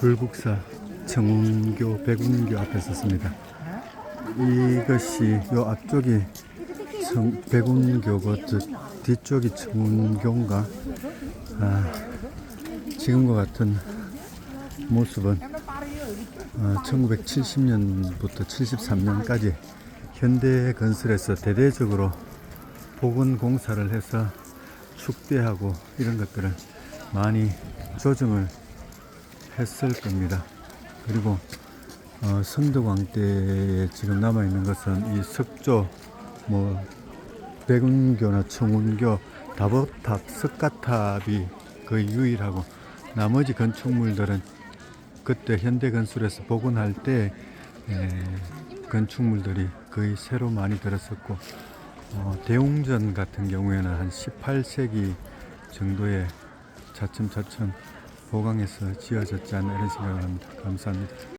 불국사 청운교 백운교 앞에 섰습니다. 이것이 요 앞쪽이 청, 백운교고 저 뒤쪽이 청운교인가 아, 지금과 같은 모습은 어, 1970년부터 73년까지 현대 건설에서 대대적으로 복원 공사를 해서 축대하고 이런 것들을 많이 조정을 했을 겁니다. 그리고 어, 선덕왕 때에 지금 남아 있는 것은 이 석조, 뭐 백운교나 청운교, 다보탑, 석가탑이 거의 유일하고 나머지 건축물들은 그때 현대 건설에서 복원할 때 에, 건축물들이 거의 새로 많이 들었었고 어, 대웅전 같은 경우에는 한 18세기 정도에 차츰차츰 보강해서 지어졌지 않나 이런 생각을 합니다. 감사합니다.